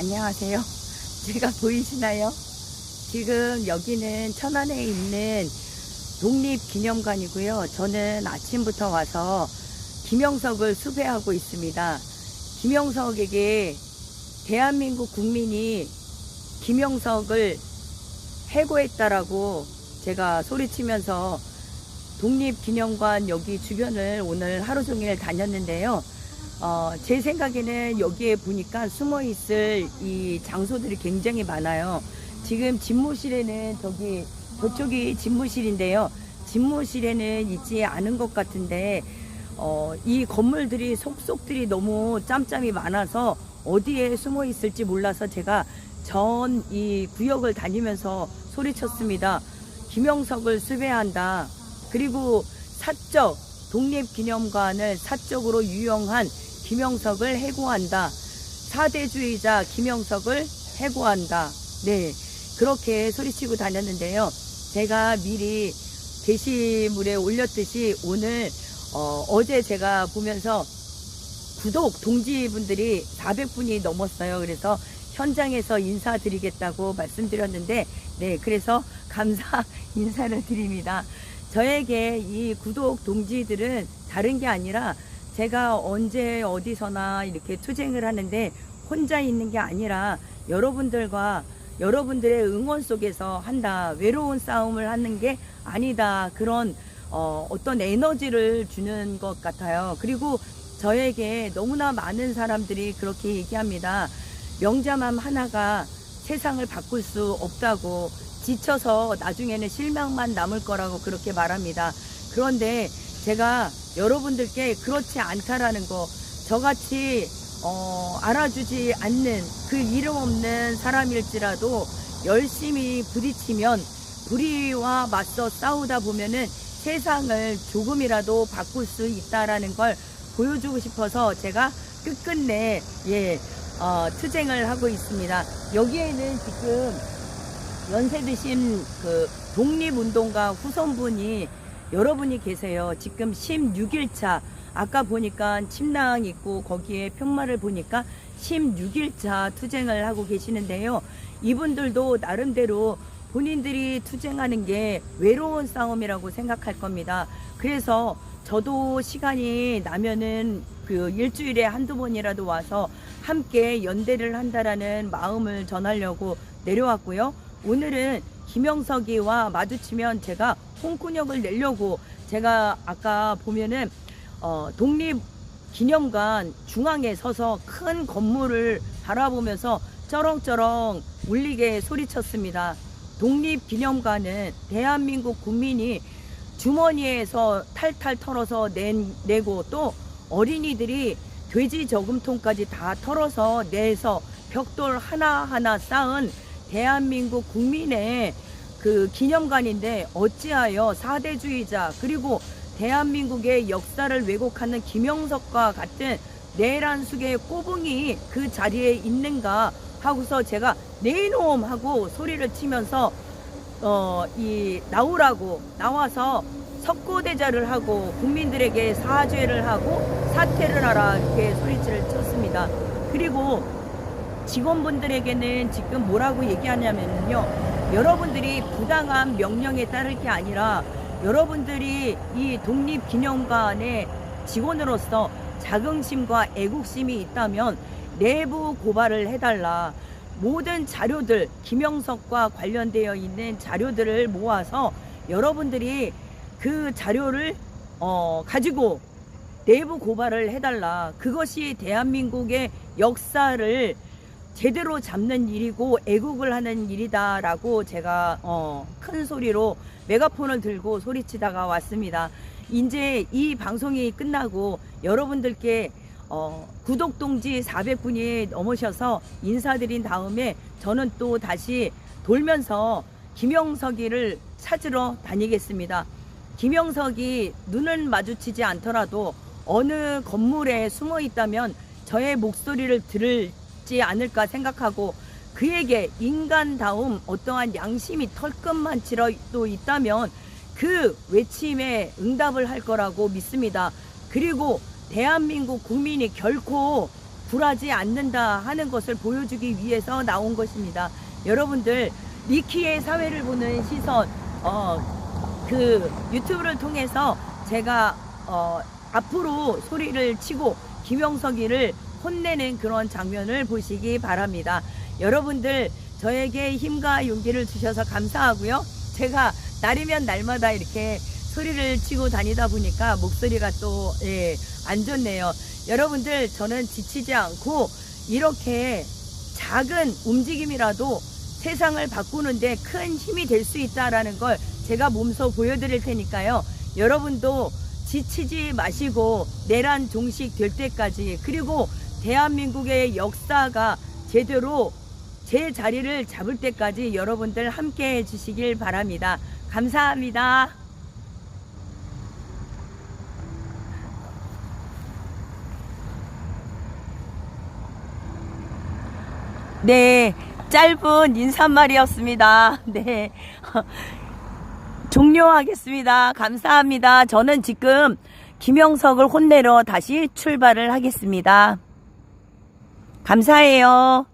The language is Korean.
안녕하세요. 제가 보이시나요? 지금 여기는 천안에 있는 독립기념관이고요. 저는 아침부터 와서 김영석을 수배하고 있습니다. 김영석에게 대한민국 국민이 김영석을 해고했다라고 제가 소리치면서 독립기념관 여기 주변을 오늘 하루 종일 다녔는데요. 어, 제 생각에는 여기에 보니까 숨어 있을 이 장소들이 굉장히 많아요. 지금 집무실에는 저기 저쪽이 집무실인데요. 집무실에는 있지 않은 것 같은데 어, 이 건물들이 속속들이 너무 짬짬이 많아서 어디에 숨어 있을지 몰라서 제가 전 이 구역을 다니면서 소리쳤습니다. 김영석을 수배한다. 그리고 사적 독립기념관을 사적으로 유용한 김영석을 해고한다. 사대주의자 김영석을 해고한다. 네. 그렇게 소리치고 다녔는데요. 제가 미리 게시물에 올렸듯이 오늘 어, 어제 제가 보면서 구독 동지분들이 400분이 넘었어요. 그래서 현장에서 인사드리겠다고 말씀드렸는데, 네, 그래서 감사 인사를 드립니다. 저에게 이 구독 동지들은 다른 게 아니라 제가 언제 어디서나 이렇게 투쟁을 하는데 혼자 있는 게 아니라 여러분들과 여러분들의 응원 속에서 한다. 외로운 싸움을 하는 게 아니다. 그런 어, 어떤 에너지를 주는 것 같아요. 그리고 저에게 너무나 많은 사람들이 그렇게 얘기합니다. 명자맘 하나가 세상을 바꿀 수 없다고 지쳐서 나중에는 실망만 남을 거라고 그렇게 말합니다. 그런데 제가 여러분들께 그렇지 않다라는 거 저같이 어, 알아주지 않는 그 이름 없는 사람일지라도 열심히 부딪히면 불의와 맞서 싸우다 보면은 세상을 조금이라도 바꿀 수 있다라는 걸 보여주고 싶어서 제가 끝끝내 예 어, 투쟁을 하고 있습니다. 여기에는 지금 연세 드신 그 독립운동가 후손분이 여러분이 계세요. 지금 16일차. 아까 보니까 침낭 있고 거기에 편말을 보니까 16일차 투쟁을 하고 계시는데요. 이분들도 나름대로 본인들이 투쟁하는 게 외로운 싸움이라고 생각할 겁니다. 그래서 저도 시간이 나면은 그 일주일에 한두 번이라도 와서 함께 연대를 한다라는 마음을 전하려고 내려왔고요. 오늘은 김영석이와 마주치면 제가 홍군역을 내려고 제가 아까 보면은 어, 독립 기념관 중앙에 서서 큰 건물을 바라보면서 쩌렁쩌렁 울리게 소리쳤습니다. 독립 기념관은 대한민국 국민이 주머니에서 탈탈 털어서 낸, 내고 또 어린이들이 돼지 저금통까지 다 털어서 내서 벽돌 하나하나 쌓은 대한민국 국민의 그 기념관인데 어찌하여 사대주의자 그리고 대한민국의 역사를 왜곡하는 김영석과 같은 내란 숙의 꼬붕이 그 자리에 있는가 하고서 제가 네놈 하고 소리를 치면서 어 이 나오라고 나와서 석고대자를 하고 국민들에게 사죄를 하고 사퇴를 하라 이렇게 소리를 쳤습니다. 그리고 직원분들에게는 지금 뭐라고 얘기하냐면요. 여러분들이 부당한 명령에 따를 게 아니라 여러분들이 이 독립기념관의 직원으로서 자긍심과 애국심이 있다면 내부 고발을 해달라. 모든 자료들, 김영석과 관련되어 있는 자료들을 모아서 여러분들이 그 자료를 어, 가지고 내부 고발을 해달라. 그것이 대한민국의 역사를 제대로 잡는 일이고 애국을 하는 일이다라고 제가 어, 큰 소리로 메가폰을 들고 소리치다가 왔습니다. 이제 이 방송이 끝나고 여러분들께 어, 구독 동지 400분이 넘으셔서 인사드린 다음에 저는 또 다시 돌면서 김영석이를 찾으러 다니겠습니다. 김영석이 눈을 마주치지 않더라도 어느 건물에 숨어 있다면 저의 목소리를 들을지 않을까 생각하고 그에게 인간다움 어떠한 양심이 털끝만치라도 있다면 그 외침에 응답을 할 거라고 믿습니다. 그리고 대한민국 국민이 결코 굴하지 않는다 하는 것을 보여주기 위해서 나온 것입니다. 여러분들 니키의 사회를 보는 시선 어, 그 유튜브를 통해서 제가 어, 앞으로 소리를 치고 김영석이를 혼내는 그런 장면을 보시기 바랍니다. 여러분들 저에게 힘과 용기를 주셔서 감사하고요. 제가 날이면 날마다 이렇게 소리를 치고 다니다 보니까 목소리가 또, 예, 안 좋네요. 여러분들, 저는 지치지 않고 이렇게 작은 움직임이라도 세상을 바꾸는데 큰 힘이 될 수 있다라는 걸 제가 몸소 보여드릴 테니까요. 여러분도 지치지 마시고 내란 종식 될 때까지 그리고 대한민국의 역사가 제대로 제 자리를 잡을 때까지 여러분들 함께 해주시길 바랍니다. 감사합니다. 네, 짧은 인사말이었습니다. 네. 종료하겠습니다. 감사합니다. 저는 지금 김영석을 혼내러 다시 출발을 하겠습니다. 감사해요.